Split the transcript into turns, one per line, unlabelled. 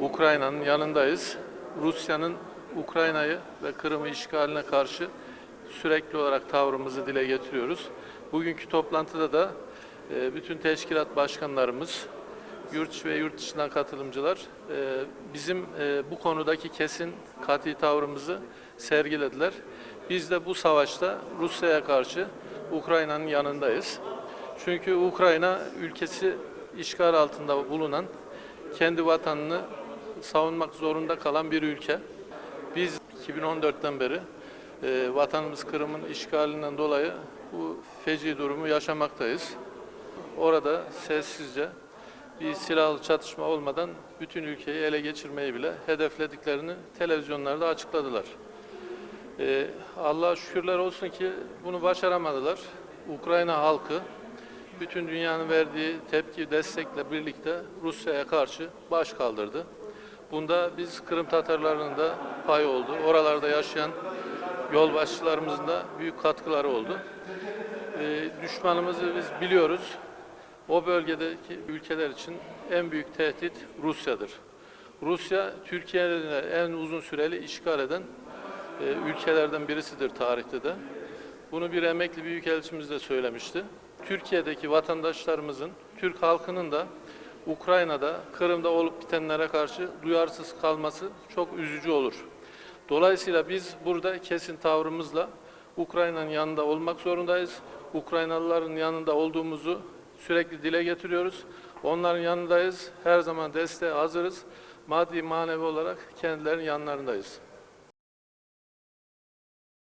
Ukrayna'nın yanındayız. Rusya'nın Ukrayna'yı ve Kırım'ı işgaline karşı sürekli olarak tavrımızı dile getiriyoruz. Bugünkü toplantıda da e, bütün teşkilat başkanlarımız, yurt ve yurt dışından katılımcılar e, bizim e, bu konudaki kesin kati tavrımızı sergilediler. Biz de bu savaşta Rusya'ya karşı Ukrayna'nın yanındayız. Çünkü Ukrayna ülkesi işgal altında bulunan kendi vatanını savunmak zorunda kalan bir ülke. Biz 2014'ten beri e, vatanımız Kırım'ın işgalinden dolayı bu feci durumu yaşamaktayız. Orada sessizce bir silahlı çatışma olmadan bütün ülkeyi ele geçirmeyi bile hedeflediklerini televizyonlarda açıkladılar. Ee, Allah'a şükürler olsun ki bunu başaramadılar. Ukrayna halkı bütün dünyanın verdiği tepki, destekle birlikte Rusya'ya karşı baş kaldırdı. Bunda biz Kırım Tatarlarının da pay oldu. Oralarda yaşayan yolbaşçılarımızın da büyük katkıları oldu. Ee, düşmanımızı biz biliyoruz. O bölgedeki ülkeler için en büyük tehdit Rusya'dır. Rusya Türkiye'nin de en uzun süreli işgal eden e, ülkelerden birisidir tarihte de. Bunu bir emekli büyükelçimiz de söylemişti. Türkiye'deki vatandaşlarımızın, Türk halkının da Ukrayna'da, Kırım'da olup bitenlere karşı duyarsız kalması çok üzücü olur. Dolayısıyla biz burada kesin tavrımızla Ukrayna'nın yanında olmak zorundayız. Ukraynalıların yanında olduğumuzu sürekli dile getiriyoruz. Onların yanındayız. Her zaman desteğe hazırız. Maddi manevi olarak kendilerinin yanlarındayız.